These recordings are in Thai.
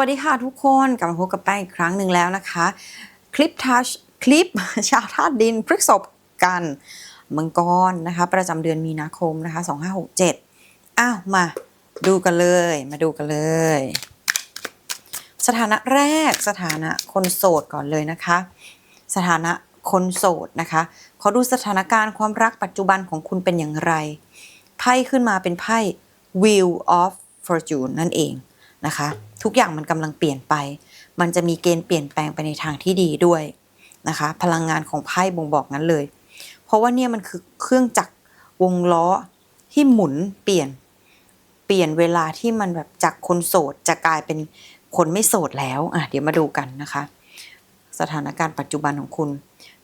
สวัสดีค่ะทุกคนกลับมาพบกับแป้งอีกครั้งหนึ่งแล้วนะคะ คลิปทัชคลิปชาวธาตุดินพฤกษบกันมังกรนะคะ ประจำเดือนมีนาคมนะคะ 2567 อ้าว มาดูกันเลย มาดูกันเลย สถานะแรกสถานะคนโสดก่อนเลยนะคะ สถานะคนโสดนะคะขอดูสถานการณ์ความรักปัจจุบันของคุณเป็นอย่างไร ไพ่ขึ้นมาเป็นไพ่ Wheel of Fortune นั่นเอง นะคะ ทุกอย่างมันกำลังเปลี่ยนไป มันจะมีเกณฑ์เปลี่ยนแปลงไปในทางที่ดีด้วยนะคะ พลังงานของไพ่บ่งบอกนั้นเลย เพราะว่าเนี่ยมันคือเครื่องจักรวงล้อที่หมุนเปลี่ยน เปลี่ยนเวลาที่มันแบบจากคนโสดจะกลายเป็นคนไม่โสดแล้วอะเดี๋ยวมาดูกันนะคะ สถานการณ์ปัจจุบันของคุณ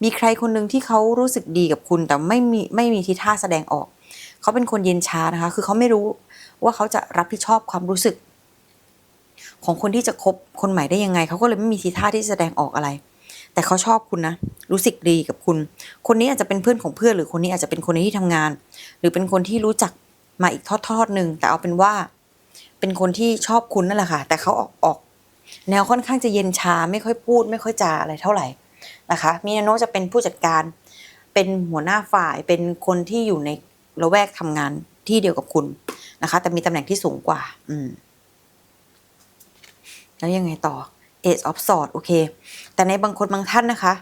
มีใครคนหนึ่งที่เขารู้สึกดีกับคุณแต่ไม่มีไม่มีทีท่าแสดงออก เขาเป็นคนเย็นช้านะคะ คือเขาไม่รู้ว่าเขาจะรับผิดชอบความรู้สึก ของคนที่จะคบคนใหม่ได้ยังไง เขาก็เลยไม่มีทีท่าที่แสดงออกอะไร แต่เขาชอบคุณนะ รู้สึกดีกับคุณ คนนี้อาจจะเป็นเพื่อนของเพื่อนหรือคนนี้อาจจะเป็นคนในที่ทำงาน หรือเป็นคนที่รู้จักมาอีกทอดทอดๆหนึ่งแต่เอาเป็นว่า เป็นคนที่ชอบคุณนั่นแหละค่ะ แต่เขาออกออก แนวค่อนข้างจะเย็นชาไม่ค่อยพูด ไม่ค่อยจาอะไรเท่าไหร่นะคะ มีนาโนะจะเป็นผู้จัดการ เป็นหัวหน้าฝ่ายเป็นคนที่อยู่ในละแวกทำงานที่เดียวกับคุณนะคะ แต่มีตำแหน่งที่สูงกว่า อืม แล้วยังไงต่อ Age of Swords โอเค แต่ในบางคนบางท่านนะคะ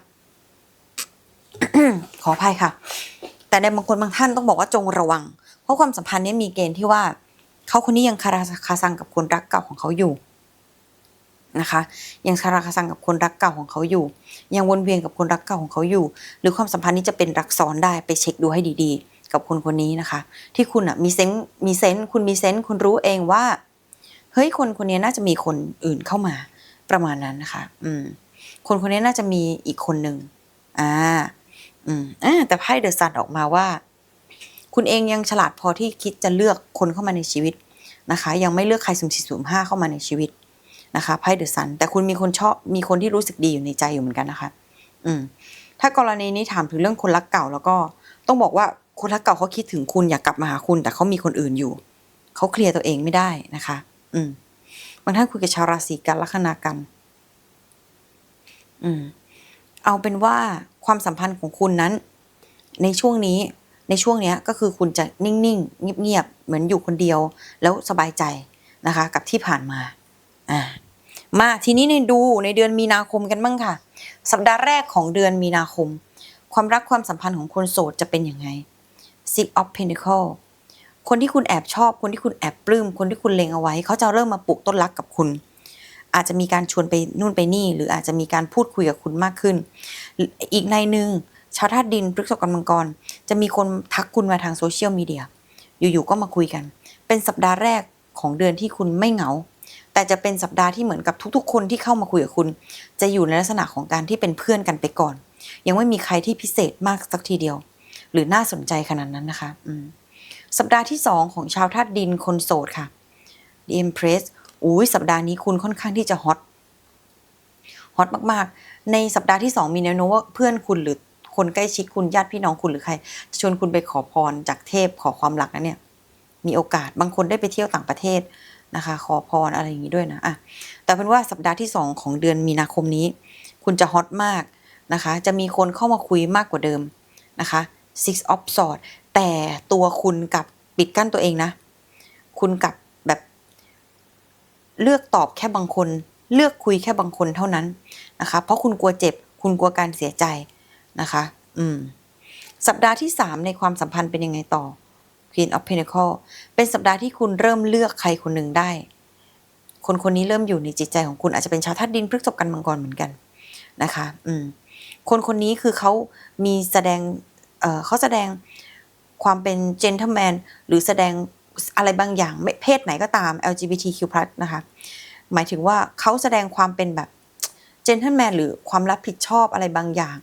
ขออภัยค่ะ แต่ในบางคนบางท่านต้องบอกว่าจงระวัง เพราะความสัมพันธ์นี้มีเกณฑ์ที่ว่า เขาคนนี้ยังคาราคาซังกับคนรักเก่าของเขาอยู่นะคะ ยังคาราคาซังกับคนรักเก่าของเขาอยู่ ยังวนเวียนกับคนรักเก่าของเขาอยู่ หรือความสัมพันธ์นี้จะเป็นรักซ้อนได้ไปเช็คดูให้ดีๆ กับคนคนนี้นะคะ ที่คุณอะมีเซนมีเซนคุณมีเซนคุณรู้เองว่า เฮ้ยคนคนนี้น่าจะมีคนอื่นเข้ามาประมาณนั้นนะคะ อืม คนคนนี้น่าจะมีอีกคนหนึ่งอ่า อืมอ่าแต่ไพ่เดอะซันออกมาว่า คุณเองยังฉลาดพอที่คิดจะเลือกคนเข้ามาในชีวิตนะคะ ยังไม่เลือกใครสุ่มสี่สุ่มห้าเข้ามาในชีวิตนะคะไพ่เดอะซันแต่คุณมีคนชอบมีคนที่รู้สึกดีอยู่ในใจอยู่เหมือนกันนะคะ อืม ถ้ากรณีนี้ถามถึงเรื่องคนรักเก่าแล้วก็ต้องบอกว่าคนรักเก่าเขาคิดถึงคุณอยากกลับมาหาคุณ แต่เขามีคนอื่นอยู่เขาเคลียร์ตัวเองไม่ได้นะคะ อืมบางท่านคุยกับชาวราศีกันลัคนากัน อืม เอาเป็นว่าความสัมพันธ์ของคุณนั้น ในช่วงนี้ ในช่วงเนี้ยก็คือคุณจะนิ่งๆเงียบๆเหมือนอยู่คนเดียว แล้วสบายใจนะคะ กับที่ผ่านมา อ่า มาทีนี้ในดูในเดือนมีนาคมกันบ้างค่ะ สัปดาห์แรกของเดือนมีนาคม ความรักความสัมพันธ์ของคนโสดจะเป็นยังไง Six of Pentacle คนที่คุณแอบชอบ คนที่คุณแอบปลื้ม คนที่คุณเลงเอาไว้ เขาจะเริ่มมาปลูกต้นรักกับคุณ อาจจะมีการชวนไปนู่นไปนี่ หรืออาจจะมีการพูดคุยกับคุณมากขึ้น อีกในหนึ่งชาวธาตุดินพฤกษกมังกร จะมีคนทักคุณมาทางโซเชียลมีเดีย อยู่ๆก็มาคุยกัน เป็นสัปดาห์แรกของเดือนที่คุณไม่เหงา แต่จะเป็นสัปดาห์ที่เหมือนกับทุกๆ คนที่เข้ามาคุยกับคุณ จะอยู่ในลักษณะของการที่เป็นเพื่อนกันไปก่อน ยังไม่มีใครที่พิเศษมากสักทีเดียว หรือน่าสนใจขนาดนั้นนะคะ อืม สัปดาห์ที่ 2 ของชาวธาตุดินคนโสดค่ะ The Empress อุ้ยสัปดาห์นี้คุณค่อนข้างที่จะฮอตฮอตมากๆ ในสัปดาห์ที่ 2 มีแนวโน้มว่าเพื่อนคุณหรือคนใกล้ชิดคุณญาติพี่น้องคุณหรือใครจะชวนคุณไปขอพรจากเทพขอความรักนะเนี่ย มีโอกาสบางคนได้ไปเที่ยวต่างประเทศนะคะ ขอพรอะไรอย่างนี้ด้วยนะอะแต่เป็นว่าสัปดาห์ที่ 2 ของเดือนมีนาคมนี้ คุณจะฮอตมากนะคะ จะมีคนเข้ามาคุยมากกว่าเดิมนะคะ Six of Swords แต่ตัวคุณกับปิดกั้นตัวเองนะ คุณกับแบบ เลือกตอบแค่บางคน เลือกคุยแค่บางคนเท่านั้นนะคะ เพราะคุณกลัวเจ็บ คุณกลัวการเสียใจนะคะ อืม สัปดาห์ที่ 3 ในความสัมพันธ์เป็นยังไงต่อ Queen of Pentacle เป็นสัปดาห์ที่คุณเริ่มเลือกใครคนหนึ่งได้ คนคนนี้เริ่มอยู่ในจิตใจของคุณอาจจะเป็นชาวธาตุดินพฤกษบกันมังกรเหมือนกันนะคะ อืม คนคนนี้คือเขามีแสดง เอ่อเขาแสดง ความเป็น gentleman หรือแสดงอะไรบางอย่างเพศไหนก็ตาม LGBTQ+ นะคะ หมายถึงว่าเขาแสดงความเป็นแบบ gentleman หรือความรับผิดชอบอะไรบางอย่าง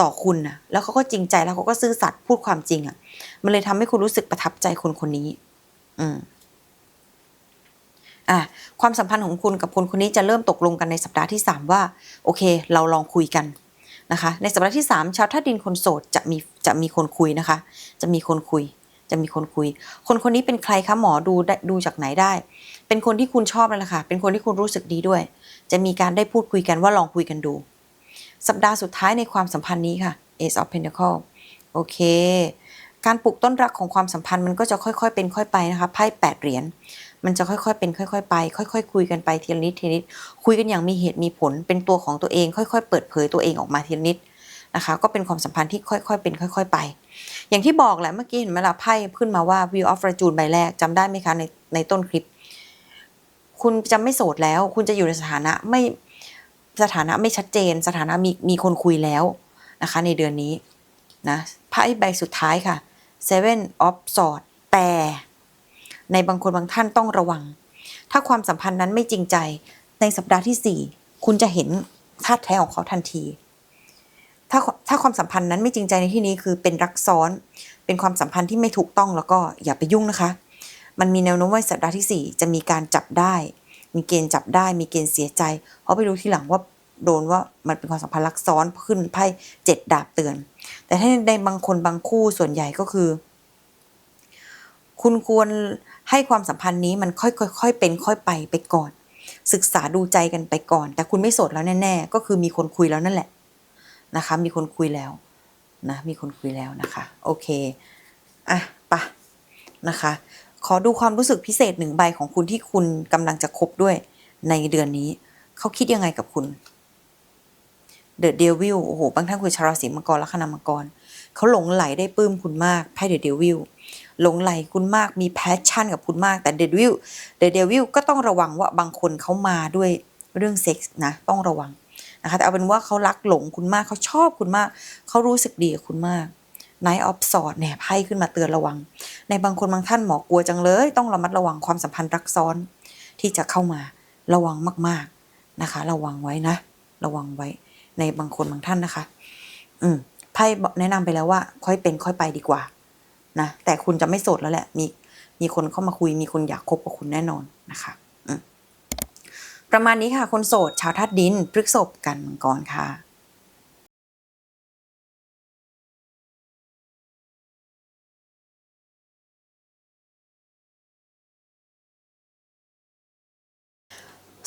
ต่อคุณนะแล้วเขาก็จริงใจแล้วเขาก็ซื่อสัตย์พูดความจริงอะ่ะ มันเลยทำให้คุณรู้สึกประทับใจคนคนนี้ อืมอะความสัมพันธ์ของคุณกับคนคนนี้จะเริ่มตกลงกันในสัปดาห์ที่ 3 ว่า โอเค เราลองคุยกัน นะคะ ในสัปดาห์ที่ 3 ชาวธาตุดินคนโสดจะมีจะมีคนคุยนะคะ จะมีคนคุย จะมีคนคุย คนคนนี้เป็นใครคะหมอดูได้ดูจากไหนได้ เป็นคนที่คุณชอบนั่นแหละค่ะ เป็นคนที่คุณรู้สึกดีด้วย จะมีการได้พูดคุยกันว่าลองคุยกันดู สัปดาห์สุดท้ายในความสัมพันธ์นี้ค่ะ Ace of Pentacles โอเค การปลูกต้นรักของความสัมพันธ์มันก็จะค่อยๆเป็นค่อยไปนะคะ ไพ่แปดเหรียญ มันจะค่อยๆเป็นค่อย ๆ ไป ค่อย ๆ คุยกันไปทีละนิดทีละนิดคุยกันอย่างมีเหตุมีผลเป็นตัวของตัวเอง ค่อย ๆ เปิดเผยตัวเองออกมาทีละนิดนะคะ ก็เป็นความสัมพันธ์ที่ค่อย ๆ เป็นค่อย ๆ ไป อย่างที่บอกแหละเมื่อกี้เห็นไหมล่ะไพ่ขึ้นมาว่า View of Fortune ใบแรกจำได้ไหมคะในในต้นคลิป คุณจะไม่โสดแล้ว คุณจะอยู่ในสถานะไม่สถานะไม่ชัดเจน สถานะมีมีคนคุยแล้วนะคะ ในเดือนนี้นะไพ่ใบสุดท้ายค่ะ Seven of Swords แต่ ในบางคนบางท่านต้องระวัง ถ้าความสัมพันธ์นั้นไม่จริงใจ ในสัปดาห์ที่ 4 คุณจะเห็นธาตุแท้ของเขาทันที ถ้าถ้าความสัมพันธ์นั้นไม่จริงใจในที่นี้คือเป็นรักซ้อน เป็นความสัมพันธ์ที่ไม่ถูกต้องแล้วก็อย่าไปยุ่งนะคะ มันมีแนวโน้มว่าสัปดาห์ที่ 4 จะมีการจับได้ มีเกณฑ์จับได้ มีเกณฑ์เสียใจ เพราะไปรู้ทีหลังว่าโดนว่ามันเป็นความสัมพันธ์รักซ้อนขึ้นไพ่เจ็ดดาบเตือน แต่ถ้าในบางคนบางคู่ส่วนใหญ่ก็คือ คุณควร ให้ความสัมพันธ์นี้มันค่อยๆค่อยเป็นค่อยไปไปก่อน ศึกษาดูใจกันไปก่อน แต่คุณไม่โสดแล้วแน่ ๆ ก็คือมีคนคุยแล้วนั่นแหละนะคะ มีคนคุยแล้วนะมีคนคุยแล้วนะคะ โอเคอะปะนะคะ ขอดูความรู้สึกพิเศษหนึ่งใบของคุณที่คุณกำลังจะคบด้วยในเดือนนี้ เขาคิดยังไงกับคุณเดอะเดวิลโอ้โหบางท่านคุยชาวราศีมังกรและคณามังกรเขาหลงไหลได้ปลื้มคุณมากไพ่เดอะเดวิล หลงไหลคุณมากมีแพชชั่นกับคุณมากแต่เดวิลเดเดวิลก็ต้องระวังว่าบางคนเขามาด้วยเรื่องเซ็กส์นะต้องระวังนะคะแต่เอาเป็นว่าเขารักหลงคุณมากเขาชอบคุณมากเขารู้สึกดีกับคุณมาก Night of Swords เนี่ยไพ่ขึ้นมาเตือนระวัง ในบางคนบางท่านหมอกลัวจังเลย ต้องระมัดระวังความสัมพันธ์รักซ้อนที่จะเข้ามาระวังมาก ๆนะคะ ระวังไว้นะ ระวังไว้ ในบางคนบางท่านนะคะ อืมไพ่บอกแนะนำไปแล้วว่า ค่อยเป็นค่อยไปดีกว่า นะแต่คุณจะไม่โสดแล้วแหละ มีมีคนเข้ามาคุย มีคนอยากคบกับคุณแน่นอนนะคะประมาณนี้ค่ะ คนโสดชาวธาตุดินพฤกษบกันมังกรค่ะ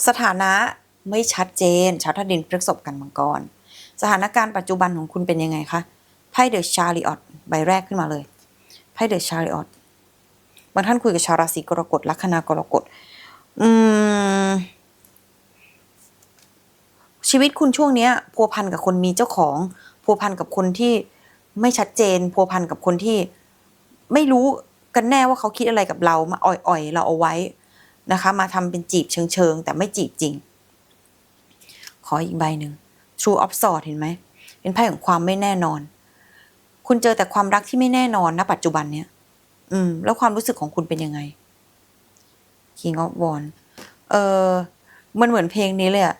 สถานะไม่ชัดเจน ชาวธาตุดินพฤกษบกันมังกร สถานการณ์ปัจจุบันของคุณเป็นยังไงคะ ไพ่เดอะชาริออตใบแรกขึ้นมาเลย ไพ่เดอะชาริออตบางท่านคุยกับชาวราศีกรกฎลัคนากรกฎอืมชีวิตคุณช่วงเนี้ยพัวพันกับคนมีเจ้าของ พัวพันกับคนที่ไม่ชัดเจน พัวพันกับคนที่ไม่รู้กันแน่ว่าเขาคิดอะไรกับเรามาอ่อยๆ เราเอาไว้นะคะ มาทำเป็นจีบเชิงๆ แต่ไม่จีบจริง ขออีกใบหนึ่ง True of Swords เห็นไหม เป็นไพ่ของความไม่แน่นอน คุณเจอแต่ความรักที่ไม่แน่นอนณปัจจุบันเนี้ยอืม แล้วความรู้สึกของคุณเป็นยังไง King of w a n d เออมันเหมือนเพลงนี้เลยอะ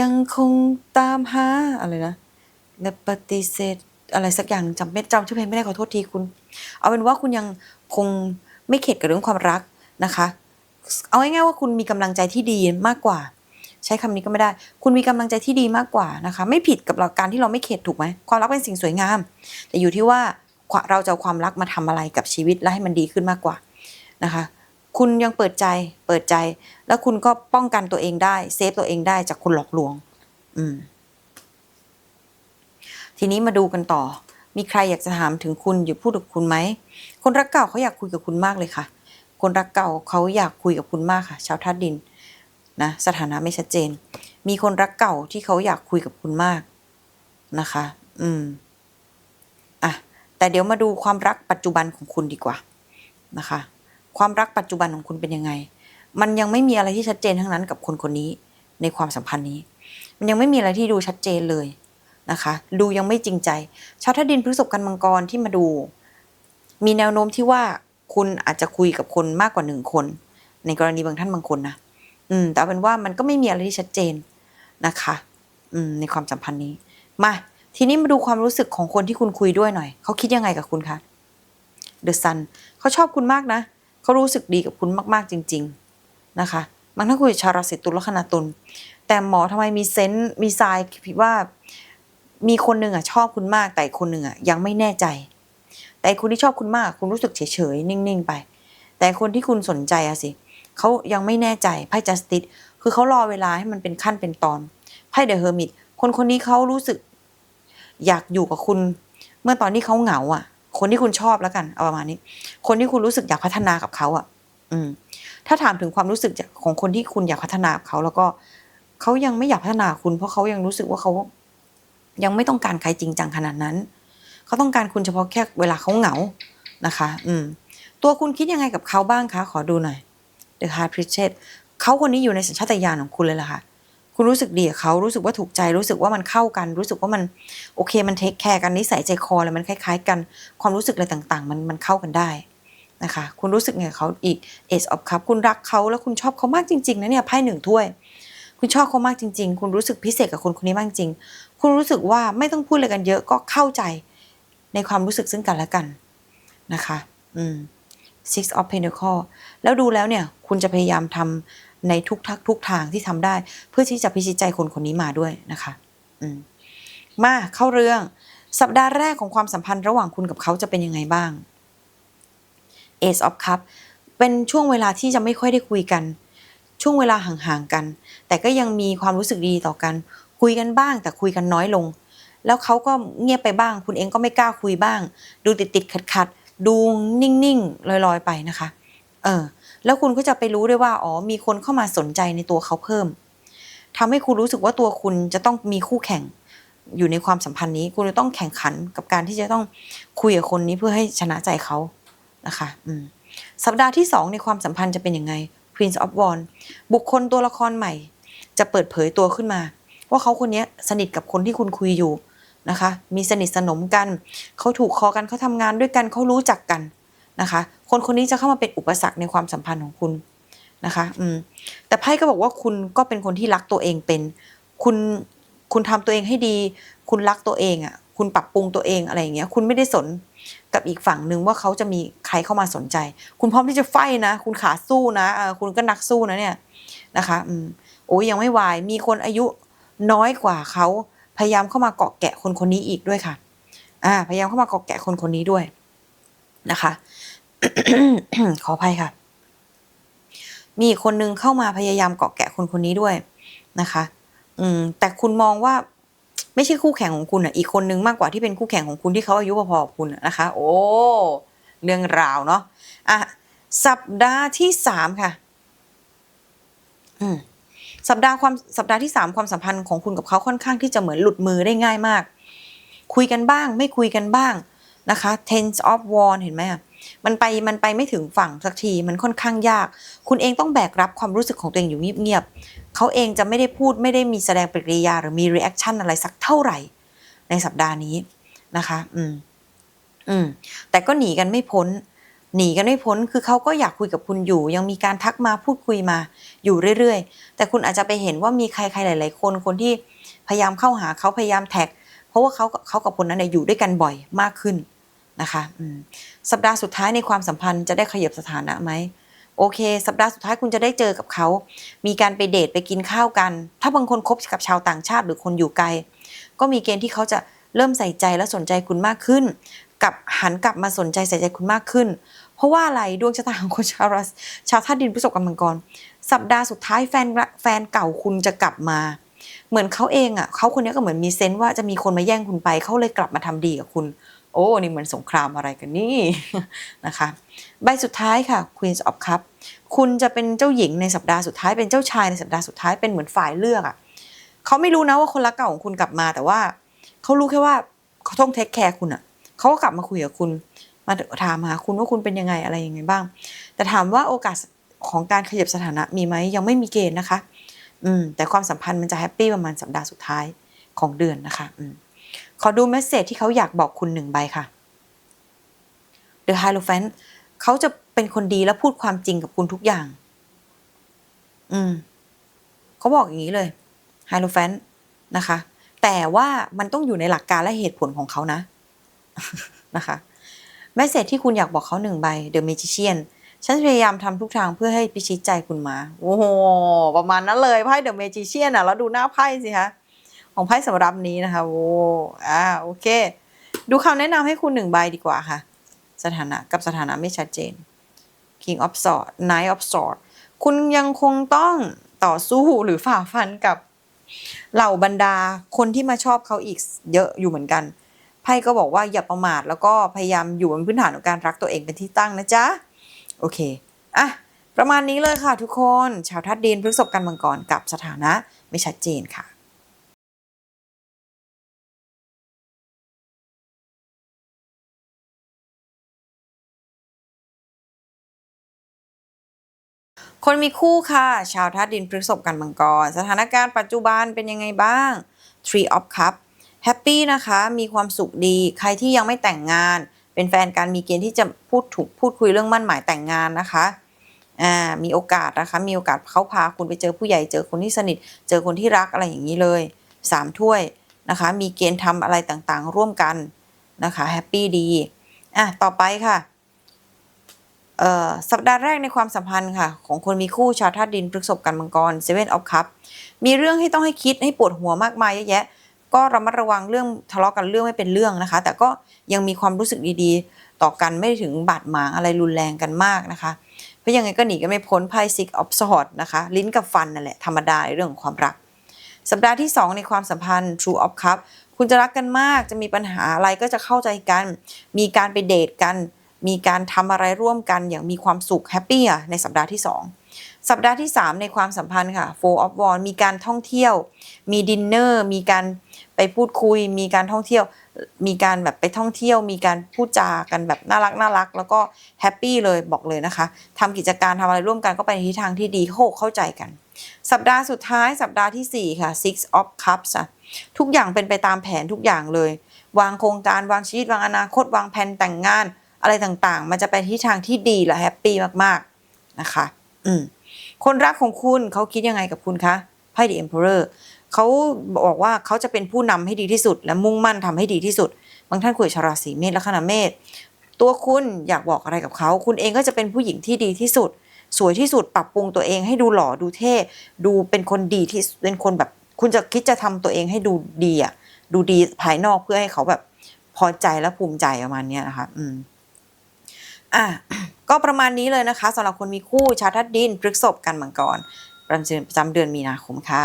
ยังคงตามหาอะไรนะและปฏิเสธอะไรสักอย่างจำไม่จำชื่อเพลงไม่ได้ขอโทษทีคุณ เอาเป็นว่าคุณยังคงไม่เข็ดกับเรื่องความรักนะคะ เอาง่ายๆว่าคุณมีกำลังใจที่ดีมากกว่า ใช้คำนี้ก็ไม่ได้ คุณมีกำลังใจที่ดีมากกว่านะคะ ไม่ผิดกับเราการที่เราไม่เข็ดถูกไหมความรักเป็นสิ่งสวยงาม แต่อยู่ที่ว่าเราจะความรักมาทำอะไรกับชีวิตและให้มันดีขึ้นมากกว่านะคะ คุณยังเปิดใจเปิดใจ แล้วคุณก็ป้องกันตัวเองได้เซฟตัวเองได้จากคนหลอกลวง อืม ทีนี้มาดูกันต่อ มีใครอยากจะถามถึงคุณอยู่พูดกับคุณไหมคนรักเก่าเขาอยากคุยกับคุณมากเลยค่ะ คนรักเก่าเขาอยากคุยกับคุณมากค่ะ ชาวธาตุดิน นะสถานะไม่ชัดเจน มีคนรักเก่าที่เขาอยากคุยกับคุณมากนะคะ อืมอะแต่เดี๋ยวมาดูความรักปัจจุบันของคุณดีกว่านะคะ ความรักปัจจุบันของคุณเป็นยังไง มันยังไม่มีอะไรที่ชัดเจนทั้งนั้นกับคนคนนี้ ในความสัมพันธ์นี้ มันยังไม่มีอะไรที่ดูชัดเจนเลยนะคะ ดูยังไม่จริงใจชาวธาตุดินพฤษภกันมังกรที่มาดู มีแนวโน้มที่ว่าคุณอาจจะคุยกับคนมากกว่าหนึ่งคน ในกรณีบางท่านบางคนนะ อืม แต่เป็นว่ามันก็ไม่มีอะไรที่ชัดเจนนะคะ อืม ในความสัมพันธ์นี้ มา ทีนี้มาดูความรู้สึกของคนที่คุณคุยด้วยหน่อย เขาคิดยังไงกับคุณคะเดอะซันเขาชอบคุณมากนะ เขารู้สึกดีกับคุณมาก ๆ จริง ๆ นะคะบางท่านคุยชาวราศีตุลและคนาตุล แต่หมอทำไมมีเซนส์มีทรายผิดว่า มีคนหนึ่งอะชอบคุณมาก แต่คนหนึ่งอะยังไม่แน่ใจ แต่คนที่ชอบคุณมาก คุณรู้สึกเฉยๆนิ่ง ๆ ไป แต่คนที่คุณสนใจอะสิเขายังไม่แน่ใจไพ่ justice คือเขารอเวลาให้มันเป็นขั้นเป็นตอนไพ่ the hermit คนคนนี้เขารู้สึก อยากอยู่กับคุณ เมื่อตอนที่เขาเหงา อะ คนที่คุณชอบแล้วกันเอาประมาณนี้ คนที่คุณรู้สึกอยากพัฒนากับเขาอะ อืม ถ้าถามถึงความรู้สึกของคนที่คุณอยากพัฒนากับเขาแล้วก็เขายังไม่อยากพัฒนาคุณ เพราะเขายังรู้สึกว่าเขายังไม่ต้องการใครจริงจังขนาดนั้น เขาต้องการคุณเฉพาะแค่เวลาเขาเหงานะคะ อืม ตัวคุณคิดยังไงกับเขาบ้างคะ ขอดูหน่อย The Heart Priestess เขาคนนี้อยู่ในสัญชาตญาณของคุณเลยล่ะค่ะ คุณรู้สึกดีกับเขารู้สึกว่าถูกใจ รู้สึกว่ามันเข้ากัน รู้สึกว่ามันโอเคมันเทคแคร์กันนิสัยใจคออะไรมันคล้าย ๆ กัน ความรู้สึกอะไรต่างๆ มันมันเข้ากันได้นะคะคุณรู้สึกไงกับเขาอีก Ace of Cup คุณรักเขาแล้วคุณชอบเขามากจริงๆนะเนี่ยไพ่หนึ่งถ้วย คุณชอบเขามากจริง ๆ คุณรู้สึกพิเศษกับคนคนนี้มากจริง คุณรู้สึกว่าไม่ต้องพูดอะไรกันเยอะก็เข้าใจในความรู้สึกซึ่งกันและกันนะคะ อืม Six of Pentacle แล้วดูแล้วเนี่ยคุณจะพยายามทำในทุกทักทุกทางที่ทำได้ เพื่อที่จะพิชิตใจคนคนนี้มาด้วยนะคะมมาเข้าเรื่องสัปดาห์แรกของความสัมพันธ์ระหว่างคุณกับเขาจะเป็นยังไงบ้าง Ace of Cup เป็นช่วงเวลาที่จะไม่ค่อยได้คุยกัน ช่วงเวลาห่างๆกัน แต่ก็ยังมีความรู้สึกดีต่อกัน คุยกันบ้าง แต่คุยกันน้อยลง แล้วเขาก็เงียบไปบ้าง คุณเองก็ไม่กล้าคุยบ้าง ดูติดติดขัดขัดๆ ดูนิ่งๆลอยๆไปนะคะ เออ แล้วคุณก็จะไปรู้ด้วยว่า อ๋อ มีคนเข้ามาสนใจในตัวเขาเพิ่มทำให้คุณรู้สึกว่าตัวคุณจะต้องมีคู่แข่งอยู่ในความสัมพันธ์นี้ คุณจะต้องแข่งขันกับการที่จะต้องคุยกับคนนี้เพื่อให้ชนะใจเขานะคะ อืม สัปดาห์ที่สองในความสัมพันธ์จะเป็นยังไง Prince of Wands บุคคลตัวละครใหม่ จะเปิดเผยตัวขึ้นมา ว่าเขาคนนี้สนิทกับคนที่คุณคุยอยู่ นะคะ มีสนิทสนมกัน เขาถูกคอกันเขาทำงานด้วยกันเขารู้จักกันนะคะ คนคนนี้จะเข้ามาเป็นอุปสรรคในความสัมพันธ์ของคุณนะคะอืมแต่ไพ่ก็บอกว่าคุณก็เป็นคนที่รักตัวเองเป็น คุณคุณทำตัวเองให้ดี คุณรักตัวเองอะ คุณปรับปรุงตัวเองอะไรอย่างเงี้ย คุณไม่ได้สนกับอีกฝั่งหนึ่งว่าเขาจะมีใครเข้ามาสนใจ คุณพร้อมที่จะไฟนะ คุณขาสู้นะคุณก็นักสู้นะเนี่ยนะคะ อืมโอ้ยยังไม่วาย มีคนอายุน้อยกว่าเขา พยายามเข้ามาเกาะแกะคนคนนี้อีกด้วยค่ะ อ่า พยายามเข้ามาเกาะแกะคนคนนี้ด้วยนะคะ ขออภัยค่ะ มีอีกคนนึงเข้ามาพยายามเกาะแกะคนคนนี้ด้วยนะคะ อืม แต่คุณมองว่าไม่ใช่คู่แข่งของคุณอะ อีกคนนึงมากกว่าที่เป็นคู่แข่งของคุณที่เขาอายุพอๆกับคุณนะคะ โอ้ เรื่องราวเนาะ อะ สัปดาห์ที่สามค่ะ อืม สัปดาห์ความสัปดาห์ที่สามความสัมพันธ์ของคุณกับเขาค่อนข้างที่จะเหมือนหลุดมือได้ง่ายมาก คุยกันบ้าง ไม่คุยกันบ้างนะคะ tense of war เห็นไหมอะมันไปมันไปไม่ถึงฝั่งสักทีมันค่อนข้างยาก คุณเองต้องแบกรับความรู้สึกของตัวเองอยู่เงียบๆเขาเองจะไม่ได้พูดไม่ได้มีแสดงปฏิกิริยาหรือมี reaction อะไรสักเท่าไหร่ ในสัปดาห์นี้นะคะ อืมอืมแต่ก็หนีกันไม่พ้น หนีกันไม่พ้นคือเขาก็อยากคุยกับคุณอยู่ ยังมีการทักมาพูดคุยมาอยู่เรื่อยๆ แต่คุณอาจจะไปเห็นว่ามีใครๆหลาย ๆ คนคนที่พยายามเข้าหาเขาพยายามแท็ก เพราะว่าเขาเขากับคนนั้นเนี่ยอยู่ด้วยกันบ่อยมากขึ้นนะคะสัปดาห์สุดท้ายในความสัมพันธ์จะได้ขยับสถานะไหมโอเค สัปดาห์สุดท้ายคุณจะได้เจอกับเขา มีการไปเดทไปกินข้าวกัน ถ้าบางคนคบกับชาวต่างชาติหรือคนอยู่ไกล ก็มีเกณฑ์ที่เขาจะเริ่มใส่ใจและสนใจคุณมากขึ้น กับหันกลับมาสนใจใส่ใจคุณมากขึ้น เพราะว่าอะไรดวงชะตาของคนชาวราศีชาวธาตุดินพฤษภกับมังกร สัปดาห์สุดท้ายแฟนแฟนเก่าคุณจะกลับมา เหมือนเขาเองอะเขาคนนี้ก็เหมือนมีเซนส์ว่าจะมีคนมาแย่งคุณไปเขาเลยกลับมาทำดีกับคุณ โอ้นี่เหมือนสงครามอะไรกันนี่นะคะ ใบสุดท้ายค่ะ Queen of Cup คุณจะเป็นเจ้าหญิงในสัปดาห์สุดท้ายเป็นเจ้าชายในสัปดาห์สุดท้ายเป็นเหมือนฝ่ายเลือกอะเขาไม่รู้นะว่าคนรักเก่าของคุณกลับมาแต่ว่าเขารู้แค่ว่าเขาต้องเทคแคร์คุณอะ เขาก็กลับมาคุยกับคุณ มาถามหาคุณว่าคุณเป็นยังไงอะไรยังไงบ้าง แต่ถามว่าโอกาสของการขยับสถานะมีไหมยังไม่มีเกณฑ์นะคะ อืม แต่ความสัมพันธ์มันจะแฮปปี้ประมาณสัปดาห์สุดท้ายของเดือนนะคะ อืม ขอดูเมสเซจที่เขาอยากบอกคุณหนึ่งใบค่ะ The Hierophant เขาจะเป็นคนดีและพูดความจริงกับคุณทุกอย่าง อืม เขาบอกอย่างนี้เลย Hierophant นะคะ แต่ว่ามันต้องอยู่ในหลักการและเหตุผลของเขานะ นะคะเมสเซจที่คุณอยากบอกเขาหนึ่งใบ The Magician ฉันพยายามทำทุกทางเพื่อให้พิชิตใจคุณมา โอ้โห ประมาณนั้นเลยไพ่ The Magician อะแล้วดูหน้าไพ่สิคะของไพ่สำหรับนี้นะคะ โอ้อ่าโอเค ดูคำแนะนำให้คุณหนึ่งใบดีกว่าค่ะ สถานะกับสถานะไม่ชัดเจน King of Swords Knight of Swords คุณยังคงต้องต่อสู้หรือฝ่าฟันกับเหล่าบรรดาคนที่มาชอบเขาอีกเยอะอยู่เหมือนกัน ไพ่ก็บอกว่าอย่าประมาทแล้วก็พยายามอยู่บนพื้นฐานของการรักตัวเองเป็นที่ตั้งนะจ๊ะ โอเค อะ ประมาณนี้เลยค่ะทุกคน ชาวทัดดินพฤษภกันมังกรกับสถานะไม่ชัดเจนค่ะคนมีคู่ค่ะ ชาวธาตุดินพฤษภกันมังกร สถานการณ์ปัจจุบันเป็นยังไงบ้าง Tree of Cup แฮปปี้นะคะมีความสุขดีใครที่ยังไม่แต่งงาน เป็นแฟนกันมีเกณฑ์ที่จะพูดถูกพูดคุยเรื่องมั่นหมายแต่งงานนะคะอ่ามีโอกาสนะคะมีโอกาสเขาพาคุณไปเจอผู้ใหญ่เจอคนที่สนิท เจอคนที่รักอะไรอย่างนี้เลยสามถ้วยนะคะมีเกณฑ์ทำอะไรต่างๆ ร่วมกันนะคะแฮปปี้ดีอะต่อไปค่ะเอ่อสัปดาห์แรกในความสัมพันธ์ค่ะ ของคนมีคู่ชาวธาตุดินพฤษภกันมังกร Seven of Cup มีเรื่องให้ต้องให้คิดให้ปวดหัวมากมายเยอะแยะ ก็ระมัดระวังเรื่องทะเลาะกันเรื่องไม่เป็นเรื่องนะคะ แต่ก็ยังมีความรู้สึกดีๆ ต่อกันไม่ถึงบาดหมางอะไรรุนแรงกันมากนะคะเพราะยังไงก็หนีกันไม่พ้นไพ่ Six of Swords นะคะลิ้นกับฟันนั่นแหละธรรมดาในเรื่องความรัก สัปดาห์ที่ 2 ในความสัมพันธ์ True of Cup คุณจะรักกันมากจะมีปัญหาอะไรก็จะเข้าใจกัน มีการไปเดทกัน มีการทำอะไรร่วมกันอย่างมีความสุขแฮปปี้อะในสัปดาห์ที่ 2สัปดาห์ที่ 3 ในความสัมพันธ์ค่ะ Four of Wands มีการท่องเที่ยว มีดินเนอร์ มีการ ไปพูดคุย มีการท่องเที่ยว มีการแบบไปท่องเที่ยว มีการพูดจากันแบบน่ารักน่ารัก แล้วก็แฮปปี้เลยบอกเลยนะคะทำกิจการทำอะไรร่วมกันก็ไปในทิศทางที่ดีโคเข้าใจกัน สัปดาห์สุดท้ายสัปดาห์ทีสี่ 4 ค่ะ Six of Cups อะทุกอย่างเป็นไปตามแผนทุกอย่างเลย วางโครงการวางชีวิตวางอนาคต วางแผนแต่งงาน อะไรต่างๆ มันจะไปทิศทางที่ดีและแฮปปี้มากๆนะคะ อืมคนรักของคุณเขาคิดยังไงกับคุณคะไพ่ The Emperor เขาบอกว่าเขาจะเป็นผู้นำให้ดีที่สุด และมุ่งมั่นทำให้ดีที่สุด บางท่านคุยชาวราศีเมษและขนาเมษตัวคุณอยากบอกอะไรกับเขา คุณเองก็จะเป็นผู้หญิงที่ดีที่สุด สวยที่สุดปรับปรุงตัวเองให้ดูหล่อดูเท่ ดูเป็นคนดีที่เป็นคนแบบ คุณจะคิดจะทำตัวเองให้ดูดีอะดูดีภายนอกเพื่อให้เขาแบบพอใจและภูมิใจประมาณนี้นะคะอืมอะก็ประมาณนี้เลยนะคะสำหรับคนมีคู่ชาวทัดดินพฤกษภกันมังกรประจำเดือนมีนาคมค่ะ